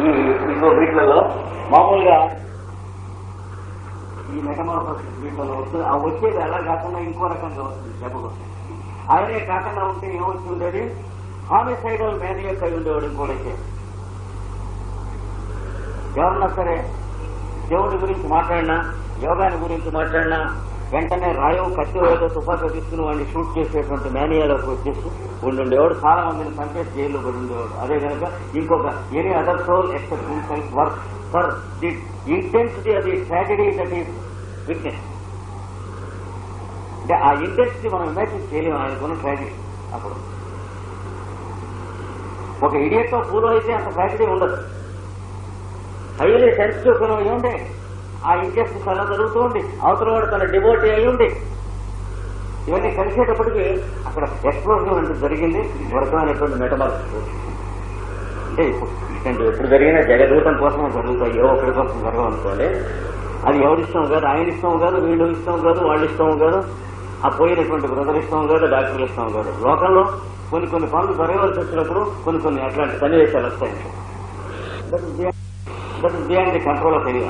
ఈ ఇదిగో వీటిలలో మామూలుగా ఈ మెటమార్ఫోసిస్ వీటిలో వస్తుంది ఆ వచ్చేది అలా కాకుండా ఇంకో రకంగా వస్తుంది జబ్బులు అలాగే కాకుండా ఉంటే ఏమొచ్చి ఉండేది హామిసైడల్ మేనియక్ అయి ఉండేవాడు కూడా ఎవరన్నా సరే దేవుడి గురించి మాట్లాడినా యోగాని గురించి మాట్లాడినా వెంటనే రాయో కత్తి ఏదో తుపాకీ తీసుకుని వాడిని షూట్ చేసేటువంటి మేనియాలోకి వచ్చేసి ఉండుండేవాడు చాలా మందిని పనిచేసి జైల్లో పడి ఉండేవాడు అదే కనుక ఇంకొక any other soul except oneself work for the intensity అది ట్రాజడీ దట్ ఈ విట్నెస్ అంటే ఆ ఇంటెన్సిటీ మనం ఇమాజిన్ చేయలేము. ఆయనకున్న ట్రాజడీ అప్పుడు. ఒక ఇడియట్తో పూర్వం అయితే అంత ట్రాజడీ ఉండదు. హైలీ సెన్సిటివ్ ఫిలం ఆ ఆ ఇంట్రెస్ట్ చాలా ఉండి అవతల వాడు తన డివోటీ అయి ఉంది ఇవన్నీ కలిసేటప్పటికి అక్కడ ఎక్స్ప్లోజన్ అంటే జరిగింది. వర్గమైనటువంటి మెటబాల్ అంటే ఇప్పుడు ఎప్పుడు జరిగినా జగదూతం కోసమే జరుగుతాయి. ఏ ఒక్కడి కోసం జరగవనుకోండి అది ఎవరిస్తాం కాదు ఆయన ఇష్టం కాదు వీళ్ళు ఇష్టం కాదు వాళ్ళు ఇష్టం కాదు ఆ పోయినటువంటి బ్రదర్ ఇష్టం కాదు డాక్టర్లు ఇష్టం కాదు. లోకంలో కొన్ని కొన్ని పనులు జరగవలసి వచ్చినప్పుడు కొన్ని కొన్ని అట్లాంటి సన్నివేశాలు వస్తాయి. That is beyond the control of any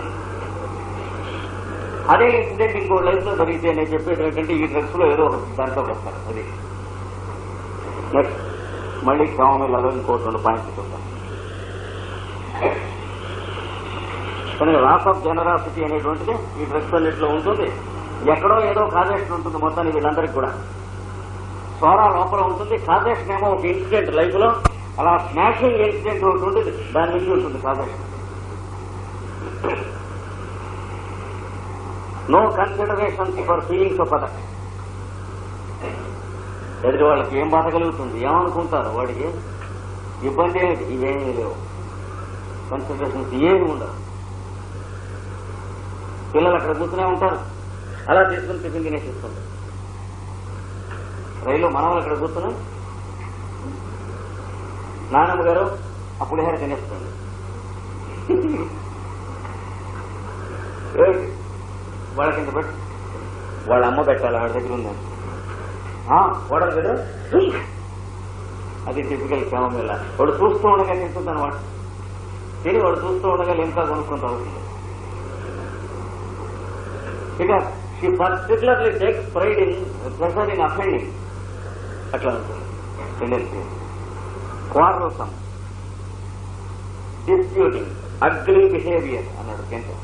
అదే ఇన్సిడెంట్ ఇంకో లైఫ్లో జరిగితే నేను చెప్పేది ఏంటంటే ఈ డ్రగ్స్లో ఏదో దాంట్లో దాంట్లోకి వస్తారు అది. నెక్స్ట్ మళ్ళీ కామమిల్లలో ఇంకోటి రెండు పాయింట్స్ చూద్దాం కానీ లాస్ ఆఫ్ జనరాసిటీ అనేటువంటిది ఈ డ్రగ్స్ అన్నింటిలో ఉంటుంది. ఎక్కడో ఏదో కాజేషన్ ఉంటుంది మొత్తానికి వీళ్ళందరికీ కూడా. సోరా లోపల ఉంటుంది కాజేషన్ ఏమో ఒక ఇన్సిడెంట్ లైఫ్లో అలా స్మాషింగ్ ఇన్సిడెంట్ ఉంటుంది దాని నుంచి ఉంటుంది causation no consideration for feelings of other ఎదుటి వాళ్ళకి ఏం బాధ కలుగుతుంది? ఏమనుకుంటారు? వాడికి ఇబ్బంది ఏమిటి? ఇవేమీ లేవు. కన్సిడరేషన్స్ ఏమి ఉండవు. పిల్లలు అక్కడ కూర్చునే ఉంటారు. అలా తీసుకుని టిఫిన్ తినేసిస్తుంటారు రైలు మనవలు అక్కడ కూర్చుని నానమ్మ గారు ఆ పులిహోర తినేస్తుంది వాళ్ళ కింద పెట్టు. వాళ్ళ అమ్మ పెట్టాలి ఆవిడ దగ్గర ఉందని వాడరు కదా? అది టిపికల్ క్షేమమేళ వాడు చూస్తూ ఉండగా తింటుంది అనమాట తిని వాడు చూస్తూ ఉండగా ఇంకా కొనుక్కుంటూ అవుతుంది ఇక she particularly takes pride in pressure in offending అట్లా ఉంటుంది. Tendency quarrelsome disputing ugly behaviour అన్నాడు కేంద్రం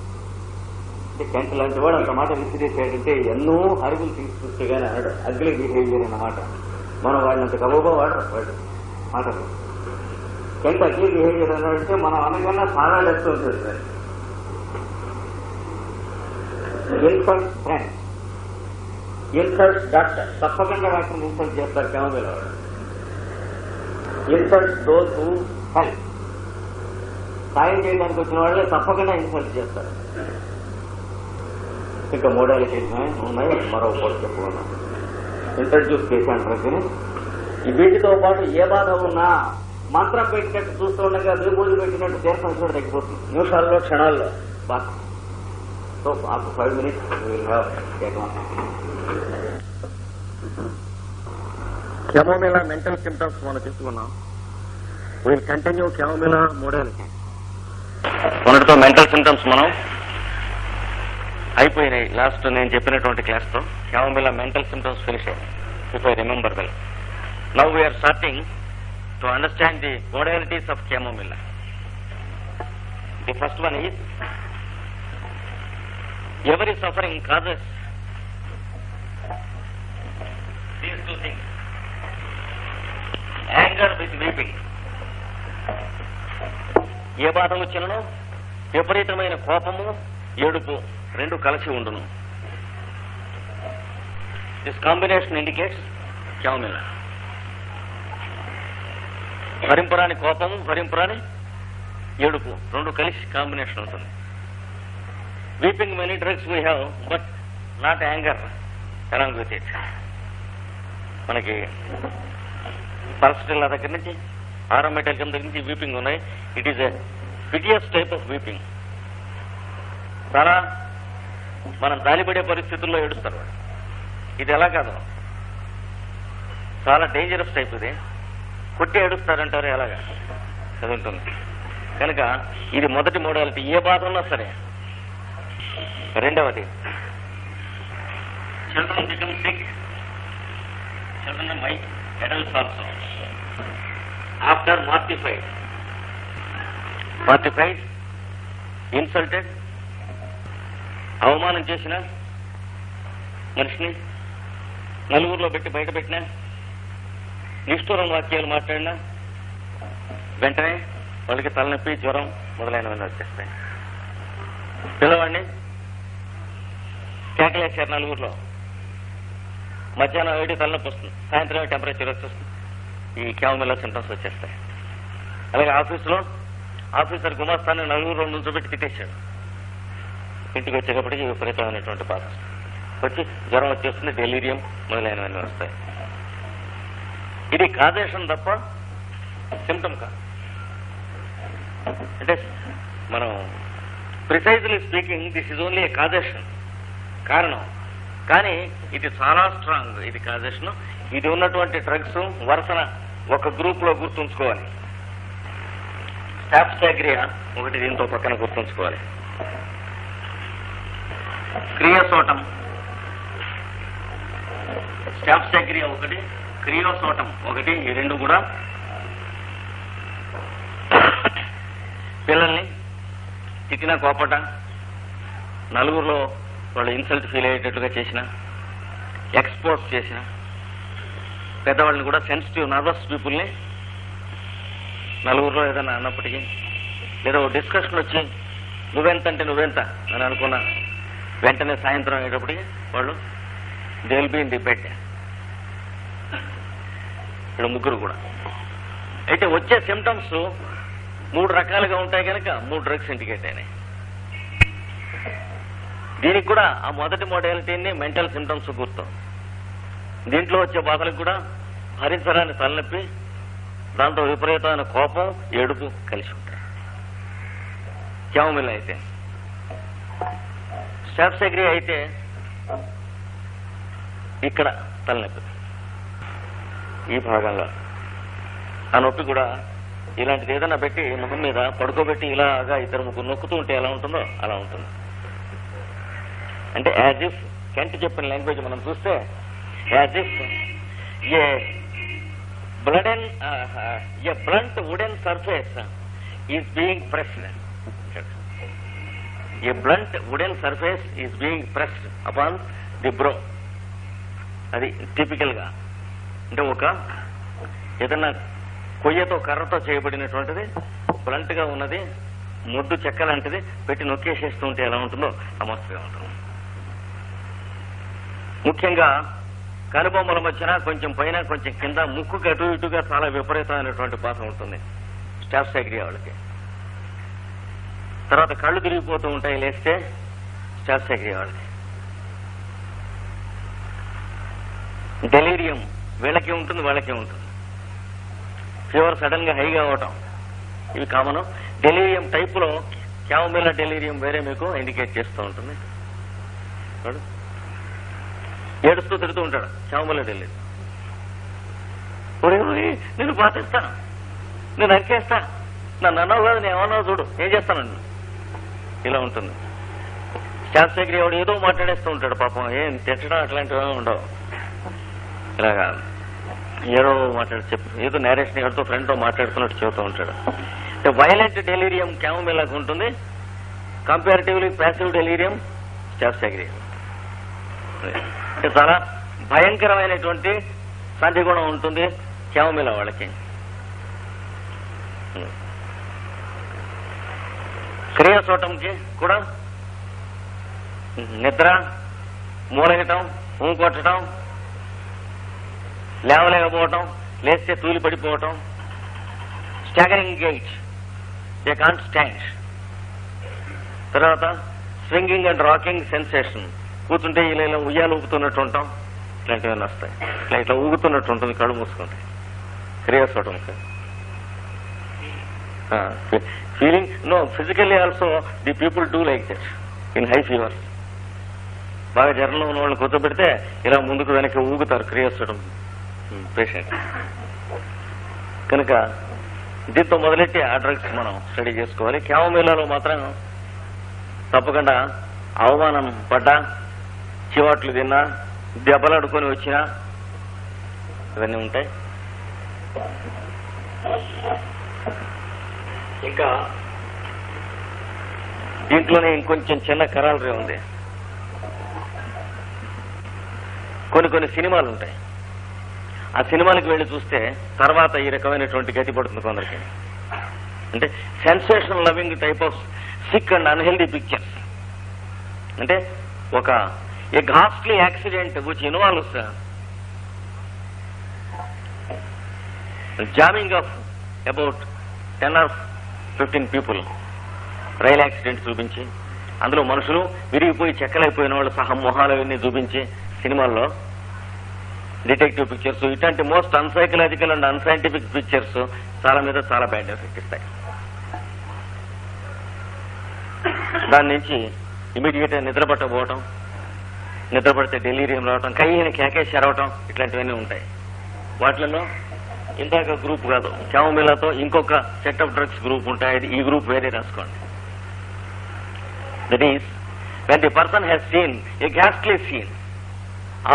కెంట్ లాంటి వాడు అంత మాట విసిరేసాడంటే ఎన్నో అరుగులు థింగ్స్ కానీ అన్నాడు అగ్లీ బిహేవియర్ అన్నమాట మనం వాడినంత గబోబో గబోగా వాడరు వాడు. మాటలు కెంట్ అగ్లీ బిహేవియర్ అన్నాడంటే మనం అనగానే చాలా ఉంటుంది sir insult friend insult doctor తప్పకుండా వాటిని ఇన్సల్ట్ చేస్తారు కెమబిల్ వాడు. ఇన్సల్ట్ డోస్ హూ హెల్ప్ సాయం చేయడానికి వచ్చిన వాళ్ళే తప్పకుండా ఇన్సల్ట్ చేస్తారు. ఇంకా మోడాలిటీస్ ఉన్నాయి మరో కోర్టు చెప్పుకున్నాం. ఇంట్రడ్యూస్ చేశాను ప్రతిని వీటితో పాటు ఏ బాధ ఉన్నా మంత్రం పెట్టినట్టు చూస్తూ ఉండగా విభూతి పెట్టినట్టు తీర్థం కూడా తగ్గిపోతుంది. నిమిషాల్లో క్షణాల్లో. బాధ so after five minutes chamomilla mental symptoms మనం తీసుకున్నాం. విల్ కంటిన్యూ కెమోమిలా మోడాలిటీ మొన్నటితో మెంటల్ సిమ్టమ్స్ మనం అయిపోయినాయి. లాస్ట్ నేను చెప్పినటువంటి క్లాస్లో తో మెంటల్ సిమ్టమ్స్ ఫినిష్ అయ్యాయి. If I remember well now we are starting to understand the modalities of chamomilla the first one is every suffering causes these two things anger with weeping ఏ బాధ వచ్చినను విపరీతమైన కోపము ఏడుపు. రెండు కలిసి ఉండును. దిస్ కాంబినేషన్ ఇండికేట్స్ క్యామిలా భరింపరాని కోపం భరింపరాని ఏడుపు రెండు కలిసి కాంబినేషన్ ఉంటుంది weeping many drugs we have but not anger along with it మనకి పల్స్టిల్లా దగ్గర నుంచి ఆరోమెటల్కం దగ్గర నుంచి వీపింగ్ ఉన్నాయి. It is a piteous type of weeping చాలా మనం జాలిపడే పరిస్థితుల్లో ఏడుస్తారు. ఇది ఎలా కాదు? చాలా డేంజరస్ టైప్ ఇది. కొట్టి ఏడుస్తారంటారు ఎలాగా? ఉంటుంది. కనుక ఇది మొదటి మోడాలిటీ ఏ బాధ ఉన్నా సరే. రెండవది. Children become sick children my adults also after mortified mortified insulted అవమానం చేసిన మనిషిని నలుగురిలో పెట్టి బయట పెట్టినా నిష్ఠూరం వాక్యాలు మాట్లాడినా వెంటనే వాళ్ళకి తలనొప్పి జ్వరం మొదలైనవన్నీ వచ్చేస్తాయి. పిల్లవాడిని కేకలేసారు నలుగురిలో. మధ్యాహ్నం ఏడు తలనొప్పి వస్తుంది. సాయంత్రం టెంపరేచర్ వచ్చేస్తుంది. ఈ క్యామిలా సింటమ్స్ వచ్చేస్తాయి. అలాగే ఆఫీసులో ఆఫీసర్ గుమాస్తాన్ని నలుగురు నుంచోబెట్టి తిట్టేశాడు. ఇంటికి వచ్చేటప్పటికి విపరీతమైనటువంటి బాధ. వచ్చి జ్వరం వచ్చేస్తుంది డెలీరియం మొదలైనవన్నీ వస్తాయి. ఇది కాజేషన్ తప్ప సిమ్టమ్ కాదు. అంటే మనం precisely speaking this is only a causation కారణం. కానీ ఇది చాలా స్ట్రాంగ్ ఇది కాజేషన్ ఇది ఉన్నటువంటి డ్రగ్స్ వరుసన ఒక గ్రూప్లో గుర్తుంచుకోవాలి. స్టాప్సాగ్రియా ఒకటి దీంతో పక్కన గుర్తుంచుకోవాలి. క్రియోసోటం స్టాప్సాగ్రియా ఒకటి క్రియోసోటం ఒకటి ఈ రెండు కూడా పిల్లల్ని తిట్టిన కోపట నలుగురిలో వాళ్ళు ఇన్సల్ట్ ఫీల్ అయ్యేటట్టుగా చేసిన ఎక్స్పోజ్ చేసిన పెద్దవాళ్ళని కూడా సెన్సిటివ్ నర్వస్ పీపుల్ని నలుగురిలో ఏదైనా అన్నప్పటికీ లేదా ఓ డిస్కషన్ వచ్చి నువ్వెంత అంటే నువ్వెంత? అని అనుకున్నా. వెంటనే సాయంత్రం అయ్యేటప్పటికి వాళ్ళు దే విల్ బీ ది ఇక్కడ ముగ్గురు కూడా. అయితే వచ్చే సిమ్టమ్స్ మూడు రకాలుగా ఉంటాయి కనుక మూడు డ్రగ్స్ ఇండికేట్ అయినాయి. దీనికి కూడా ఆ మొదటి మోడాలిటీని మెంటల్ సిమ్టమ్స్ గుర్తు. దీంట్లో వచ్చే బాధలకు కూడా భరించరాని తలనొప్పి దాంతో విపరీతమైన కోపం ఏడుపు కలిసి ఉంటాయి. క్యామిల్ అయితే. స్టాప్సెగ్రీ అయితే ఇక్కడ తలనొప్పి. ఈ భాగంలో. ఆ నొప్పి కూడా ఇలాంటిది ఏదైనా పెట్టి ముఖం మీద పడుకోబెట్టి ఇలాగా ఇద్దరు ముగ్గురు నొక్కుతూ ఉంటే ఎలా ఉంటుందో అలా ఉంటుంది. అంటే యాజ్ ఇఫ్ కెంట్ చెప్పిన లాంగ్వేజ్ మనం చూస్తే as if a and a blunt wooden surface is being pressed A బ్లంట్ wooden సర్ఫేస్ is being pressed upon the brow అది టిపికల్గా అంటే ఒక ఏదన్నా కొయ్యతో కర్రతో చేయబడినటువంటిది బ్లంట్గా ఉన్నది ముద్దు చెక్క లాంటిది పెట్టి నొక్కేసేస్తూ ఉంటే ఎలా ఉంటుందో సమస్యగా ఉంటుంది. ముఖ్యంగా కనుబొమ్మల మధ్యన కొంచెం పైన కొంచెం కింద ముక్కుకు అటు ఇటుగా చాలా విపరీతమైనటువంటి బాధ ఉంటుంది. స్టాఫ్ సైగ్రీ వాళ్ళకి. తర్వాత కళ్ళు తిరిగిపోతూ ఉంటాయి లేస్తే స్టాఫ్ వాళ్ళది వాళ్ళకి డెలీరియం వీళ్ళకి ఉంటుంది వాళ్ళకి ఉంటుంది. ఫీవర్ సడన్గా హైగా అవటం ఇవి కామన్. డెలీరియం టైప్లో క్యావమిలా డెలీరియం వేరే మీకు ఇండికేట్ చేస్తూ ఉంటుంది. ఏడుస్తూ తిడుతూ ఉంటాడు క్యావమిలా డెలీరియం. ఒరే ఒరే, నేను పాటిస్తా నేను నరికేస్తా. నన్ను అన్నావు కాదు నేను ఏమన్నావు చూడు. ఏం చేస్తానండి ఇలా ఉంటుంది. శాస్త్రగిరి ఎవడు ఏదో మాట్లాడేస్తూ ఉంటాడు పాపం. ఏం తిట్టడం అట్లాంటివి ఉండవు. ఇలాగా ఏదో మాట్లాడి చెప్పు ఏదో నేరేషన్ ఎవరితో ఫ్రెండ్తో మాట్లాడుతున్నట్టు చెబుతూ ఉంటాడు. వైలెంట్ డెలీరియం క్యామోమిలాగా ఉంటుంది? కంపారిటివ్లీ ప్యాసివ్ డెలీరియం శాస్త్రగిరి చాలా భయంకరమైనటువంటి సంధిగుణం ఉంటుంది క్యామోమిలా వాళ్ళకి. క్రియాసోటంకి కూడా నిద్ర మూలగటం ఊంకొట్టడం లేవలేకపోవటం లేస్తే తూలి పడిపోవటం staggering gait a can't stand తర్వాత స్వింగింగ్ అండ్ రాకింగ్ సెన్సేషన్ కూర్చుంటే ఇలా ఇలా ఉయ్యాలు ఊపుతున్నట్టు ఉంటాం ఇట్లాంటివన్నీ వస్తాయి. ఇట్లా ఇట్లా ఊగుతున్నట్టు ఉంటుంది కళ్ళు మూసుకుంటాయి creosotum feeling no physically also the people do like that in high fever బాగా జ్వరంలో ఉన్న వాళ్ళని కూర్చోబెడితే ఇలా ముందుకు వెనక్కి ఊగుతారు క్రియోస్టడం పేషెంట్ hmm, కనుక దీంతో మొదలెట్టి ఆ డ్రగ్స్ మనం స్టడీ చేసుకోవాలి. క్యామమేలాలో మాత్రం తప్పకుండా అవమానం పడ్డా చివాట్లు తిన్నా దెబ్బలాడుకొని వచ్చినా ఇవన్నీ ఉంటాయి. ఇంకా దీంట్లోనే ఇంకొంచెం చిన్న కరాలరే ఉంది. కొన్ని కొన్ని సినిమాలు ఉంటాయి. ఆ సినిమాలకు వెళ్ళి చూస్తే తర్వాత ఈ రకమైనటువంటి గతి పడుతుంది కొందరికి. అంటే sensation loving type of sick and unhealthy pictures అంటే ఒక a ghastly accident which involves jamming of about ten or fifteen people rail accident చూపించి అందులో మనుషులు విరిగిపోయి చెక్కలైపోయిన వాళ్ళు సహా మొహాలు అవన్నీ చూపించి సినిమాల్లో డిటెక్టివ్ పిక్చర్స్ ఇట్లాంటి most unpsychological and unscientific pictures చాలా మీద చాలా బ్యాడ్ ఎఫెక్ట్ ఇస్తాయి. దాని నుంచి ఇమీడియట్గా నిద్ర నిద్రపడితే డెలీరియం రావటం కయ్యని కేకేసి అరవటం ఇట్లాంటివన్నీ ఉంటాయి. వాటిలలో ఇందాక గ్రూప్ కాదు. క్యామమిలాతో ఇంకొక సెట్ ఆఫ్ డ్రగ్స్ గ్రూప్ ఉంటాయి. ఈ గ్రూప్ వేరే రాసుకోండి. That is when the person has seen a Gasly scene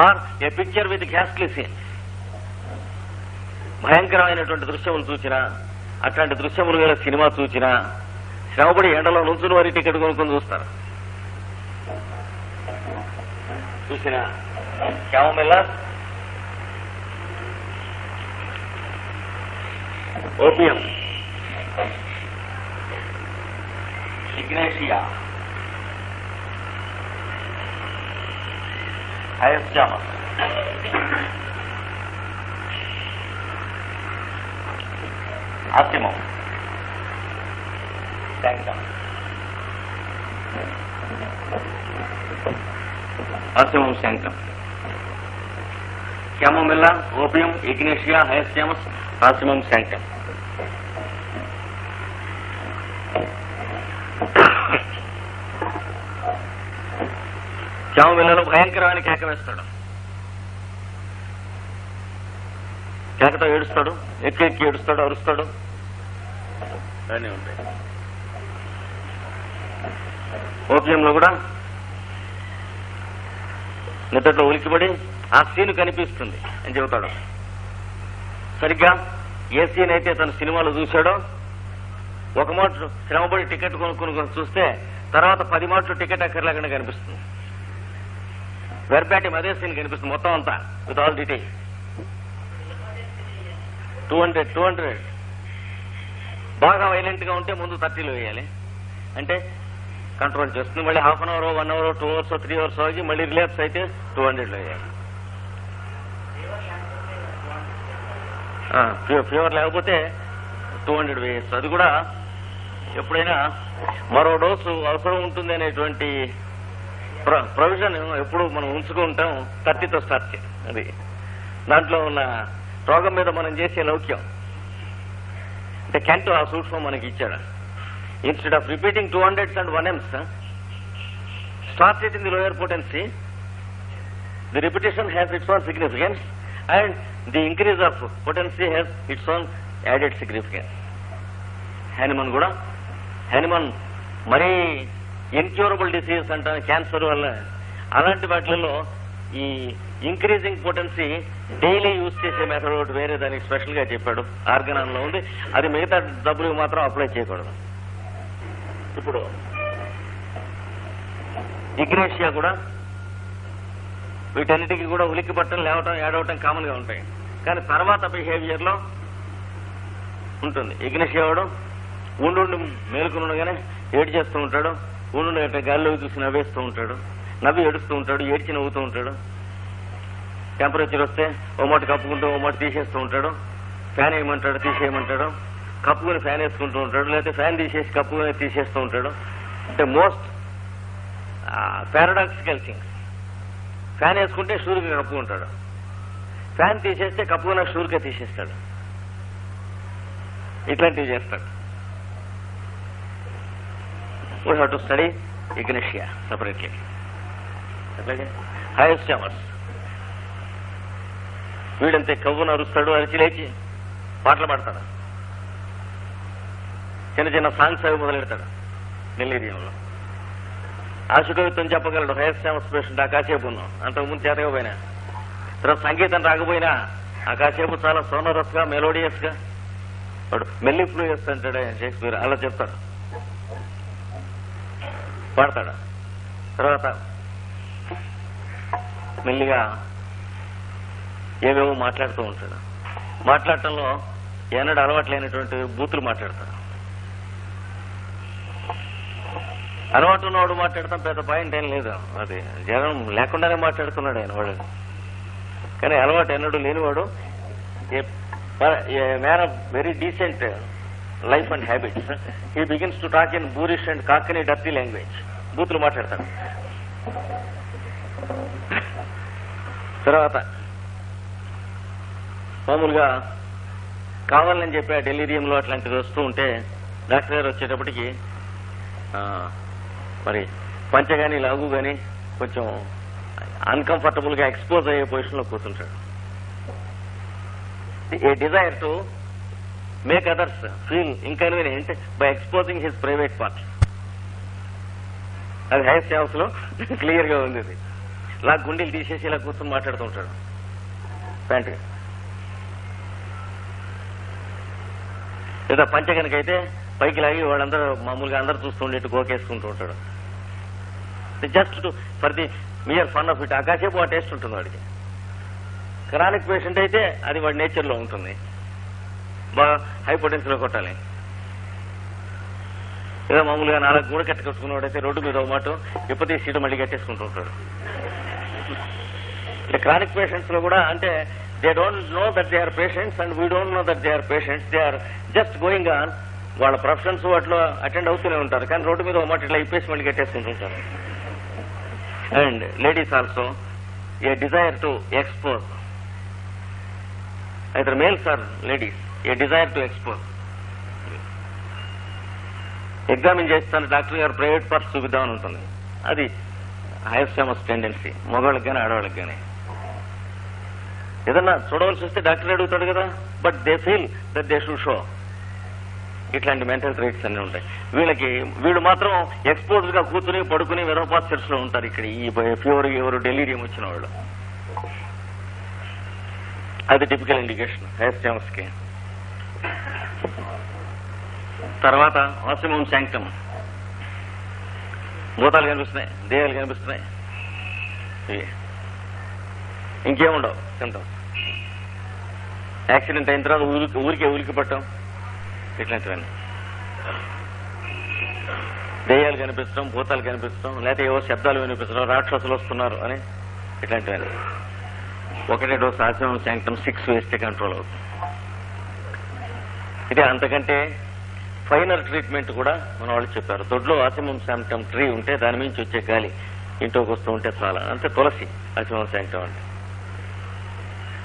are A picture with Gasly scene భయంకరమైనటువంటి దృశ్యములు చూచినా అట్లాంటి దృశ్యములు గల సినిమా చూచినా శ్రమపడి ఎండలో నుంచుని వారి టికెట్ కొనుక్కొని చూస్తారు. చూసిన chamomilla opium. Ignatia. Hyoscyamus ocimum sanctum ocimum sanctum chamomilla opium ignatia hyoscyamus ocimum sanctum క్యామమిల్లలో భయంకరమైన కేక వేస్తాడు. కేకతో ఏడుస్తాడు ఎక్కి ఎక్కి ఏడుస్తాడు అరుస్తాడు. అన్నీ ఉంటాయి. ఓపియంలో కూడా నిద్రలో ఉలికిపడి ఆ సీన్ కనిపిస్తుంది అని చెబుతాడు. సరిగ్గా ఏ సీన్ అయితే తన సినిమాలో చూశాడో ఒక మాట శ్రమపడి టికెట్ కొనుక్కుని చూస్తే తర్వాత పది మాటలు టికెట్ అక్కర్లేకుండా కనిపిస్తుంది. వెర్బాటిం అదే సీన్ కనిపిస్తుంది మొత్తం అంతా with all detail two hundred two hundred బాగా వైలెంట్గా ఉంటే ముందు థర్టీలో వేయాలి. అంటే కంట్రోల్ చేస్తుంది మళ్ళీ half an hour one hour two hours three hours ఆగి మళ్ళీ రిలాక్స్ అయితే టూ హండ్రెడ్లో వేయాలి. ఫీవర్ లేకపోతే టూ హండ్రెడ్ వేయచ్చు. అది కూడా ఎప్పుడైనా మరో డోసు అవసరం ఉంటుంది అనేటువంటి ప్రొవిజన్ ఎప్పుడు మనం ఉంచుకుంటాం థర్టీతో స్టార్ట్ చేయాలి అది దాంట్లో ఉన్న రోగం మీద మనం చేసే లౌక్యం. అంటే కెంట్ ఆ సూక్ష్మం మనకి ఇచ్చాడు. Instead of repeating two hundreds and one Ms start in the lower potency the repetition has its own significance and the increase of potency has its own added significance Hahnemann కూడా Hahnemann మరీ incurable disease అంటాను cancer వల్ల. అలాంటి వాటిల్లో ఈ increasing potency daily use చేసే method ఒకటి వేరే దానికి స్పెషల్గా చెప్పాడు. ఆర్గనాన్లో ఉంది. అది మిగతా డబ్బులకు మాత్రం అప్లై చేయకూడదు. ఇప్పుడు ఇగ్నేషియా కూడా వీటన్నిటికీ కూడా ఉలిక్కి పట్టడం లేవటం ఏడవటం కామన్గా ఉంటాయి. కానీ తర్వాత బిహేవియర్లో ఉంటుంది. ఇగ్నేషియా కూడా ఉండు మేలుకునుగానే ఏడు చేస్తూ ఉంటాడు. ఉండు అంటే గాలిలోకి చూసి నవ్వేస్తూ ఉంటాడు. నవ్వి ఏడుస్తూ ఉంటాడు ఏడ్చి నవ్వుతూ ఉంటాడు. టెంపరేచర్ వస్తే ఓ మాట కప్పుకుంటూ ఓ మాట తీసేస్తూ ఉంటాడు. ఫ్యాన్ వేయమంటాడు తీసేయమంటాడు. కప్పుకుని ఫ్యాన్ వేసుకుంటూ ఉంటాడు లేకపోతే ఫ్యాన్ తీసేసి కప్పుకుని తీసేస్తూ ఉంటాడు. అంటే మోస్ట్ పారాడాక్సికల్ థింగ్స్ ఫ్యాన్ వేసుకుంటే షూర్గా కప్పుకుంటాడు ఫ్యాన్ తీసేస్తే కప్పుకున్న షూర్గా తీసేస్తాడు. ఇట్లాంటివి చేస్తాడు. We have to study ignatia separately అట్లాగే హైయెస్ట్ అవర్స్ వీడంతే కవ్వున అరుస్తాడు అరిచి లేచి పాటలు పాడతాడు. చిన్న చిన్న సాంగ్స్ అవి మొదలెడతాడు నెల్లూరియంలో. ఆశుకవిత్వం చెప్పగలడు హైయర్ ఫేమస్ పేషెంట్ ఆ కాసేపు ఉన్నాం అంతకుముందు చేతకపోయినా. తర్వాత సంగీతం రాకపోయినా ఆ కాసేపు చాలా సోనరస్గా మెలోడియస్గా. వాడు మెల్లి ఫ్లూయస్ అంటాడు షేక్స్పియర్ అలా చెప్తాడు. వాడతాడు? తర్వాత మెల్లిగా ఏవేవో మాట్లాడుతూ ఉంటాడు. మాట్లాడటంలో ఏనాడు అలవాటు లేనటువంటి బూతులు మాట్లాడతాడు అలవాటు ఉన్నవాడు మాట్లాడతాం పెద్ద పాయింట్ ఏం లేదు. అది జనం లేకుండానే మాట్లాడుతున్నాడు ఆయన వాడు కానీ అలవాటు ఎన్నడూ లేనివాడు a man very decent life and habits he begins to talk in boorish and కాకనీ dirty language బూతులు మాట్లాడతాడు తర్వాత మామూలుగా కావాలని చెప్పి ఆ డెలిరియంలో అట్లాంటిది వస్తూ ఉంటే డాక్టర్ గారు వచ్చేటప్పటికి మరి పంచ కానీ లాగు కానీ కొంచెం అన్కంఫర్టబుల్గా ఎక్స్పోజ్ అయ్యే పొజిషన్లో కూర్చుంటాడు. A desire to make others feel inconvenient by exposing his private parts అది హైయెస్ట్ హౌస్లో క్లియర్గా ఉంది అది. ఇలా గుండెలు తీసేసి ఇలా కూర్చొని మాట్లాడుతూ ఉంటాడు. ప్యాంట్ లేదా పంచ కనుకైతే పైకి లాగి వాళ్ళందరూ మామూలుగా అందరూ చూస్తూ ఉండేట్టు గోకేసుకుంటూ ఉంటాడు. Just to for the mere fun of it ఆకాసేపు ఆ టేస్ట్ ఉంటుంది వాడికి. క్రానిక్ పేషెంట్ అయితే అది వాడి నేచర్లో ఉంటుంది. హై పొటెన్షియల్లో కొట్టాలి. ఏదో మామూలుగా నాలుగు గూడ కట్టుకొచ్చుకున్నవాడైతే రోడ్డు మీద ఒక మాట ఎప్పటి సీటు మళ్ళీ కట్టేసుకుంటూ ఉంటాడు. అంటే క్రానిక్ పేషెంట్స్లో కూడా అంటే they don't know that they are patients and we don't know that they are patients. They are just going on. వాళ్ళ ప్రొఫెషన్స్ వాటిలో అటెండ్ అవుతూనే ఉంటారు కానీ రోడ్డు మీద ఒక మాట ఇట్లా ఇప్పేసి మళ్ళీ కట్టేసుకుంటుంటారు and ladies also a desire to expose. అయితే males or ladies. A desire to expose examine చేస్తాను డాక్టర్ గారు ప్రైవేట్ పార్ట్స్ చూపిద్దామని ఉంటుంది అది హైస్టమస్ టెండెన్సీ మగవాళ్ళకి కానీ ఆడవాళ్ళకి కానీ ఏదన్నా చూడవలసి వస్తే డాక్టర్ అడుగుతాడు కదా but they feel that they should show ఇట్లాంటి మెంటల్ ట్రైట్స్ అన్ని ఉంటాయి. వీళ్ళకి వీళ్ళు మాత్రం ఎక్స్పోజ్గా కూర్చుని పడుకుని వెరోపాస్టర్స్లో ఉంటారు ఇక్కడ. ఈ ఫీవర్ ఎవరు డెలీరియం వచ్చిన వాళ్ళు. అది టిపికల్ ఇండికేషన్ హైస్టమస్కి. తర్వాత ఆశ్రమం శాంక్టమ్ భూతాలు కనిపిస్తున్నాయి దేహాలు కనిపిస్తున్నాయి. ఇంకేముండవు? సింటమ్స్ యాక్సిడెంట్ అయిన తర్వాత ఊరికి ఊరికే ఉలికి పట్టడం ఇట్లాంటివన్నీ. దెయ్యాలు కనిపించడం భూతాలు కనిపించడం లేకపోతే ఏవో శబ్దాలు వినిపించడం రాక్షసులు వస్తున్నారు అని ఇట్లాంటివన్నీ. ఒకటే డోస్ ఆశ్రమం శాంక్టం సిక్స్ వేస్తే కంట్రోల్ అవుతుంది. ఇది అంతకంటే ఫైనల్ ట్రీట్మెంట్ కూడా మన వాళ్ళు చెప్పారు. దొడ్లో ఆసిమం శాంక్టమ్ ట్రీ ఉంటే దాని నుంచి వచ్చే గాలి ఇంట్లోకి వస్తూ ఉంటే చాలా అంతే తులసి ఆసిమం శాంక్టమ్ అంటే.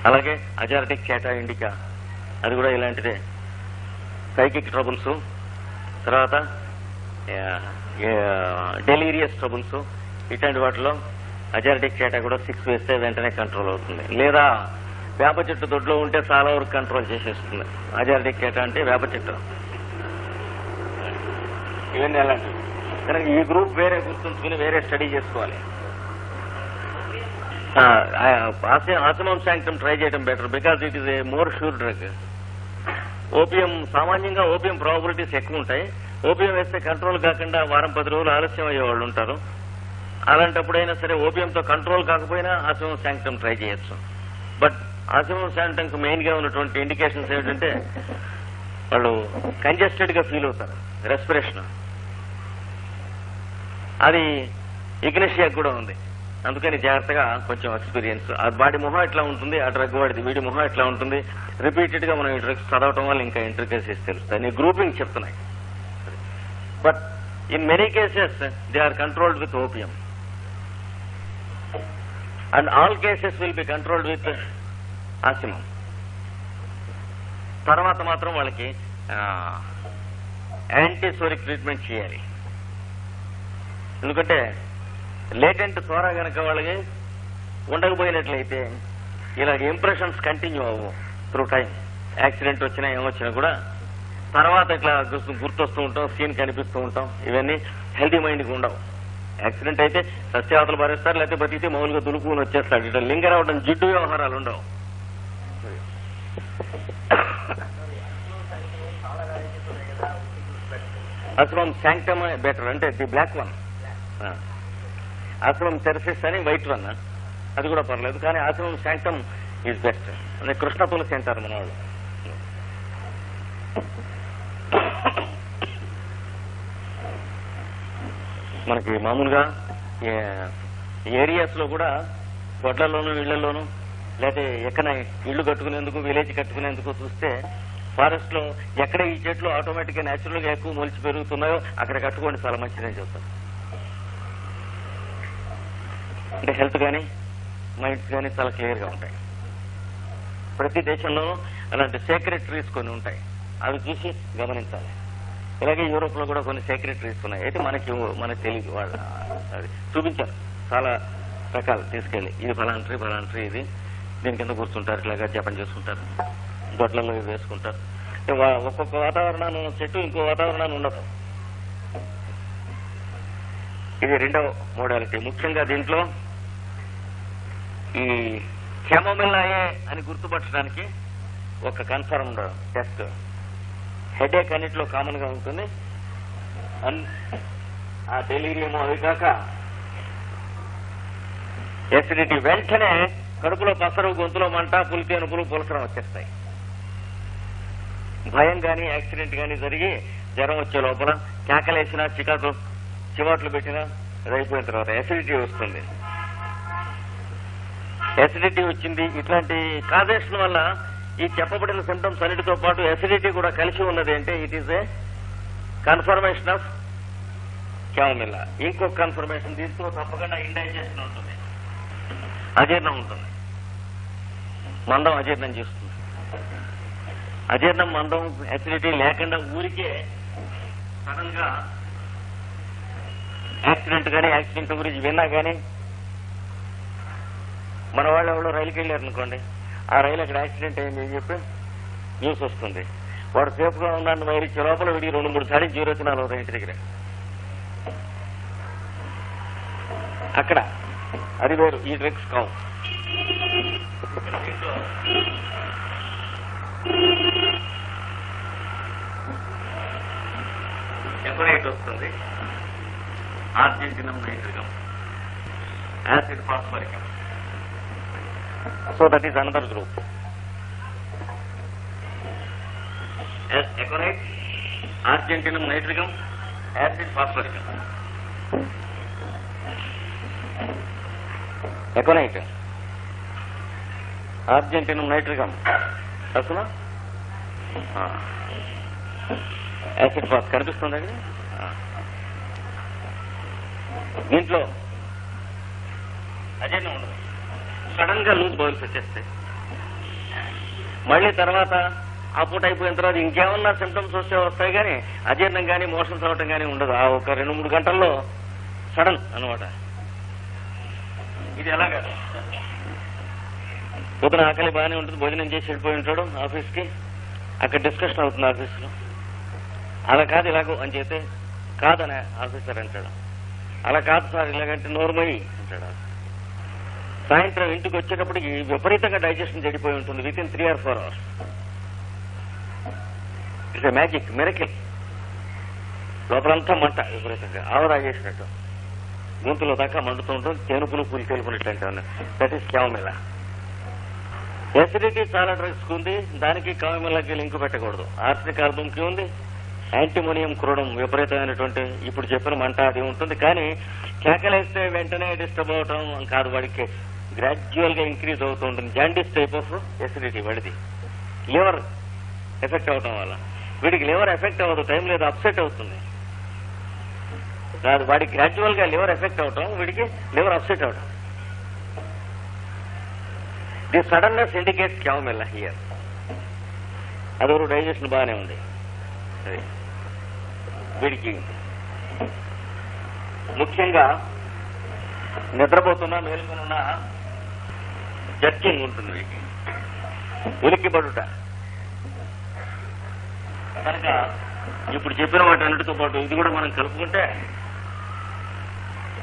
అలాగే అజార్టిక్ కేటా ఇండికా అది కూడా ఇలాంటిదే. సైకిక్ ట్రబుల్స్ తర్వాత డెలీరియస్ ట్రబుల్స్ ఇట్లాంటి వాటిలో అజార్టిక్ కేటా కూడా సిక్స్ వేస్తే వెంటనే కంట్రోల్ అవుతుంది. లేదా వేప చెట్టు దొడ్లో ఉంటే చాలా వరకు కంట్రోల్ చేసేస్తుంది. అజార్టిక్ కేట అంటే వేప చెట్టు. ఇవన్నీ అలాంటివి. కనుక ఈ గ్రూప్ వేరే గుర్తుంచుకుని వేరే స్టడీ చేసుకోవాలి. ఆసమం శాంక్టమ్ ట్రై చేయడం better because it is a more sure drug opium సామాన్యంగా ఓపియం ప్రాబిలిటీస్ ఎక్కువ ఉంటాయి. ఓపియం వేస్తే కంట్రోల్ కాకుండా వారం పది రోజులు ఆలస్యం అయ్యే వాళ్ళు ఉంటారు. అలాంటప్పుడైనా సరే ఓపియంతో కంట్రోల్ కాకపోయినా ఆసిమం శాంక్టమ్ ట్రై చేయొచ్చు. బట్ ఆసిమం శాంక్టమ్ మెయిన్గా ఉన్నటువంటి ఇండికేషన్స్ ఏమిటంటే వాళ్ళు కంజెస్టెడ్గా ఫీల్ అవుతారు. రెస్పిరేషన్ అది ఇగ్నిషియా కూడా ఉంది. అందుకని జాగ్రత్తగా కొంచెం ఎక్స్పీరియన్స్ ఆ బాడీ మొహం ఎట్లా ఉంటుంది ఆ డ్రగ్ వాడిది వీడి మొహం ఎట్లా ఉంటుంది రిపీటెడ్గా మనం ఈ డ్రగ్స్ చదవటం వల్ల ఇంకా ఇంటర్కేసెస్ తెలుస్తాయి. గ్రూపింగ్ చెప్తున్నాయి. But in many cases they are controlled with opium and all cases will be controlled with ఆసిమం తర్వాత మాత్రం వాళ్ళకి యాంటీసోరిక్ ట్రీట్మెంట్ చేయాలి. ఎందుకంటే లేటెంట్ సోరా గనక వాళ్ళకి ఉండకపోయినట్లయితే ఇలాగ ఇంప్రెషన్స్ కంటిన్యూ అవ్వవు త్రూ టైం యాక్సిడెంట్ వచ్చినా ఏమొచ్చినా కూడా తర్వాత ఇట్లా గుర్తు- గుర్తొస్తూ ఉంటాం సీన్ కనిపిస్తూ ఉంటాం ఇవన్నీ హెల్దీ మైండ్కి ఉండవు. యాక్సిడెంట్ అయితే సత్యావతలు భరిస్తారు లేకపోతే బతికితే మామూలుగా దులుపుకుని వచ్చేస్తాడు ఇట్లా లింగ రావడం జిడ్డు వ్యవహారాలు ఉండవు. అసలు శాంక్టమ్ బెటర్ అంటే ది బ్లాక్ వన్ ఆశ్రమం తెరసిస్ అని వైట్ వన్ అది కూడా పర్లేదు కానీ ఆశ్రమం శాంక్టమ్ ఈజ్ బెస్ట్ అంటే కృష్ణ తులసి అంటారు మన వాళ్ళు మనకి మామూలుగా ఏరియాస్లో కూడా గొడ్లలోను ఇళ్ళలోను లేకపోతే ఎక్కడ ఇళ్ళు కట్టుకునేందుకు విలేజ్ కట్టుకునేందుకు చూస్తే ఫారెస్ట్లో ఎక్కడ ఈ చెట్లు ఆటోమేటిక్గా నేచురల్గా ఎక్కువ మొలిచి పెరుగుతున్నాయో అక్కడ కట్టుకోండి చాలా మంచిదని చెప్తాను. అంటే హెల్త్ కానీ మైండ్స్ కానీ చాలా క్లియర్గా ఉంటాయి. ప్రతి దేశంలో అలాంటి సేక్రెట్ ట్రీస్ కొన్ని ఉంటాయి. అవి చూసి గమనించాలి. ఇలాగే యూరోప్లో కూడా కొన్ని సేక్రెట్ ట్రీస్ ఉన్నాయి. అయితే మనకి మనకి తెలియదు. అది చూపించారు. చాలా రకాలు తీసుకెళ్ళి. ఇది ఫలాంట్రీ ఫలాంట్రీ ఇది. దీని కింద కూర్చుంటారు. ఇట్లాగా జపం చేసుకుంటారు. దొడ్లలో వేసుకుంటారు. ఒక్కొక్క వాతావరణాన్ని చెట్టు ఇంకో వాతావరణాన్ని ఉండదు. ఇది రెండవ మోడాలిటీ ముఖ్యంగా దీంట్లో ఈ హెమోమిల్లాయే అని గుర్తుపట్టడానికి ఒక కన్ఫర్మ్డ్ టెస్ట్ హెడేక్ అన్నిట్లో కామన్గా ఉంటుంది. ఆ డెలీరియం అవి కాక ఎసిడిటీ వెంటనే కడుపులో పసరు గొంతులో మంట పులితేనుపులు పులసరం వచ్చేస్తాయి. భయం కానీ యాక్సిడెంట్ కానీ జరిగి జ్వరం వచ్చే లోపల కేకలేసినా చికాకు చివాట్లు పెట్టినా అది అయిపోయిన తర్వాత ఎసిడిటీ వస్తుంది. ఎసిడిటీ వచ్చింది. ఇట్లాంటి కాజేషన్ వల్ల ఈ చెప్పబడిన సిమ్టమ్స్ అన్నిటితో పాటు ఎసిడిటీ కూడా కలిసి ఉన్నది అంటే it is a confirmation of chamomilla ఇంకొక కన్ఫర్మేషన్ దీంతో తప్పకుండా ఇండైజెషన్ ఉంటుంది. అజీర్ణం ఉంటుంది. మందం అజీర్ణం చేస్తుంది. అజీర్ణం మందం ఎసిడిటీ లేకుండా ఊరికే సడన్గా యాక్సిడెంట్ కానీ యాక్సిడెంట్ గురించి విన్నా కానీ మన వాళ్ళు ఎవరో రైలుకి వెళ్ళారు అనుకోండి ఆ రైలు అక్కడ యాక్సిడెంట్ అయింది అని చెప్పి న్యూస్ వస్తుంది. వాడు సేఫ్గా ఉన్నాడు వైర్ లోపల వీడి రెండు మూడు సార్లు జీరో వచ్చినారు రైతు దగ్గర. అక్కడ. అది వేరు. ఈ డ్రగ్స్ కావు. ఎప్పుడైతే వస్తుంది? Argentinum nitricum acid phosphoricum so that is another group aconite argentinum nitricum acid phosphoricum aconite argentinum nitricum అసలు యాసిడ్ ఫాస్ కనిపిస్తుంది దీంట్లో అజీర్ణం ఉండదు సడన్గా లూజ్ బాయిల్స్ వచ్చేస్తాయి. మళ్ళీ తర్వాత ఆ పూట అయిపోయిన తర్వాత ఇంకేమన్నా సిమ్టమ్స్ వస్తే వస్తాయి కానీ అజీర్ణం కానీ మోషన్స్ అవ్వటం కానీ ఉండదు. ఆ ఒక రెండు మూడు గంటల్లో సడన్ అన్నమాట. ఇది ఎలాగా? పొద్దున ఆకలి బాగానే ఉంటుంది భోజనం చేసి వెళ్ళిపోయి ఉంటాడు ఆఫీస్కి అక్కడ డిస్కషన్ అవుతుంది ఆఫీస్లో అలా కాదు ఇలాగో అని చెప్తే కాదనే ఆఫీసర్ అంటాడు. అలా కాదు సార్ ఇలాగంటే నోర్మయి అంటాడు. సాయంత్రం ఇంటికి వచ్చేటప్పటికి విపరీతంగా డైజెషన్ చెడిపోయి ఉంటుంది within three or four hours it's magic miracle లోపలంతా మంట విపరీతంగా ఆవరా చేసినట్టు గొంతులో దాకా మండుతూ ఉంటుంది తేనుపులు పులి తెలుపులు అంటే దట్ ఈస్ క్యావమిలా ఎసిడిటీ చాలా డ్రగ్స్ ఉంది. దానికి కామిలకి లింక్ పెట్టకూడదు. ఆర్సనిక్ ఆల్బంకి ఉంది. యాంటీమోనియం క్రోడం విపరీతమైనటువంటి ఇప్పుడు చెప్పిన మంట అది ఉంటుంది. కానీ కేకలేస్తే వెంటనే డిస్టర్బ్ అవటం కాదు. వాడికి గ్రాడ్యువల్గా ఇంక్రీజ్ అవుతూ ఉంటుంది. జాండీస్ టైప్ ఆఫ్ ఎసిడిటీ వాడిది. లివర్ ఎఫెక్ట్ అవటం వల్ల. వీడికి లివర్ ఎఫెక్ట్ అవ్వదు. టైం లేదు. అప్సెట్ అవుతుంది. కాదు వాడికి గ్రాడ్యువల్గా లివర్ ఎఫెక్ట్ అవటం వీడికి లివర్ అప్సెట్ అవటం. The suddenness indicates chamomilla here అదొక డైజెషన్ బాగానే ఉంది వీడికి ముఖ్యంగా నిద్రపోతున్నా మేలుకొనున్నా జర్కింగ్ ఉంటుంది వీడికి ఉలిక్కిపడుట కనుక ఇప్పుడు చెప్పిన వాటి అన్నిటితో పాటు ఇది కూడా మనం కలుపుకుంటే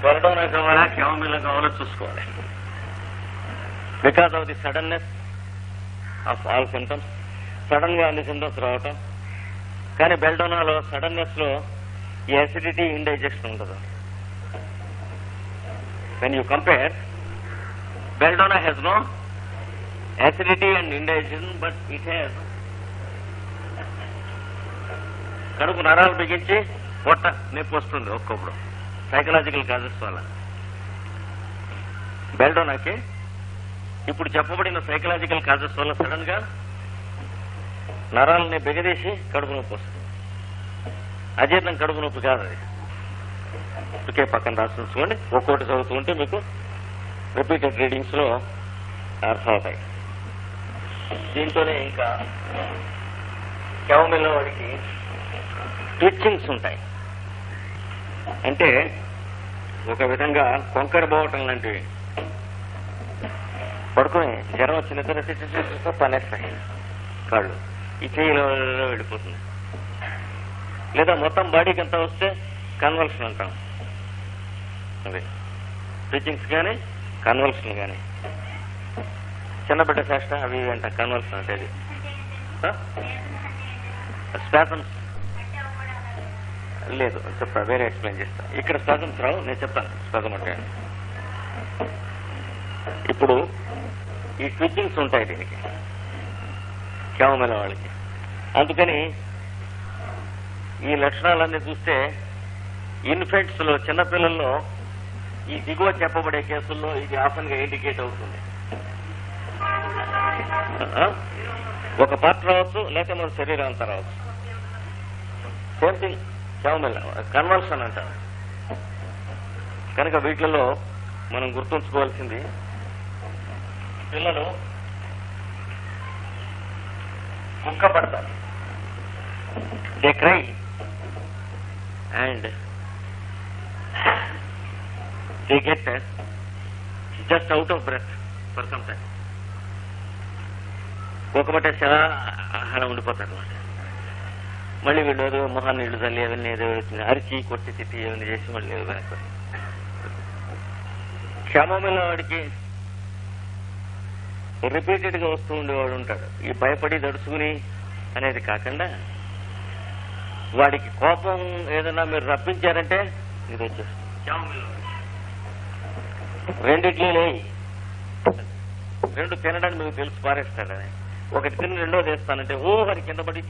బెల్డోనా కావాలా క్యామిలా కావాలో చూసుకోవాలి because of the suddenness of all symptoms సడన్గా అన్ని సిమ్టమ్స్ రావటం. కానీ బెల్డోనాలో సడన్నెస్లో ఈ అసిడిటీ ఇండైజెషన్ ఉండదు. When you compare belladonna has no acidity and indigestion, but it has కడుపు నరాలు బిగించి పొట్ట నొప్పి వస్తుంది ఒక్కొక్కడు సైకలాజికల్ కాజెస్ వల్ల. బెల్డోనాకి ఇప్పుడు చెప్పబడిన సైకలాజికల్ కాజెస్ వల్ల సడన్గా నరాలని బిగదీసి కడుపు నొప్పి వస్తుంది. అజీర్ణం కడుపు నొప్పి కాదు అది. ఒకే పక్కన రాసి ఒక్కోటి చదువుతూ ఉంటే మీకు రిపీటెడ్ రీడింగ్స్లో అర్థమవుతాయి. దీంతోనే ఇంకా క్యావమిల్లో వాడికి ట్విచ్చింగ్స్ ఉంటాయి. అంటే ఒక విధంగా కొంకర బోవటం లాంటివి. పడుకుని జ్వరం వచ్చిన తర్వాత పనేస్తాయి. కాళ్ళు. ఈ చెయ్యిలో వెళ్ళిపోతుంది. లేదా మొత్తం బాడీకి ఎంత వస్తే కన్వల్షన్ అంటాం. అదే. స్టిచ్చింగ్స్ కానీ కన్వల్షన్ కానీ చిన్నపిడ్డ చేష్ట అవి అంట. కన్వల్షన్ అంటే అది. స్పాసమ్స్ లేదు చెప్తా వేరే ఎక్స్ప్లెయిన్ చేస్తా. ఇక్కడ స్పాసమ్స్ రావు నేను చెప్తాను. స్పాసం అంటే. ఇప్పుడు ఈ ట్విచ్చింగ్స్ ఉంటాయి దీనికి. క్షేమమైన వాళ్ళకి అందుకని ఈ లక్షణాలన్నీ చూస్తే ఇన్ఫెంట్స్లో చిన్నపిల్లల్లో ఈ దిగువ చెప్పబడే కేసుల్లో ఇది ఆఫన్గా ఇండికేట్ అవుతుంది. ఒక పార్ట్ రావచ్చు లేకపోతే మన శరీరం అంతా రావచ్చు. సేమ్ థింగ్ క్యామల్ కన్వర్షన్ అంటారు. కనుక వీటిలలో మనం గుర్తుంచుకోవాల్సింది పిల్లలు కుక్కపడతారు they cry and they get just out of breath for some time ఒక్కబట్టే చాలా ఆహారం ఉండిపోతారు అన్నమాట. మళ్ళీ వీళ్ళు ఏదో మొహాన్ని నీళ్ళు తల్లి అవన్నీ ఏదో అరిచి కొట్టి తిట్టి ఏమైనా చేసి మళ్ళీ వెనక్కి క్షమమైన వాడికి రిపీటెడ్గా వస్తూ ఉండేవాడు ఉంటాడు. ఈ భయపడి దడుచుకుని అనేది కాకుండా వాడికి కోపం ఏదైనా మీరు రప్పించారంటే ఇది వచ్చేస్తుంది. రెండిట్లు లేయి. రెండు తినడానికి మీకు తెలుసు పారేస్తాడని ఒకటి తిని రెండోది వేస్తానంటే ఓ వారి కింద పడి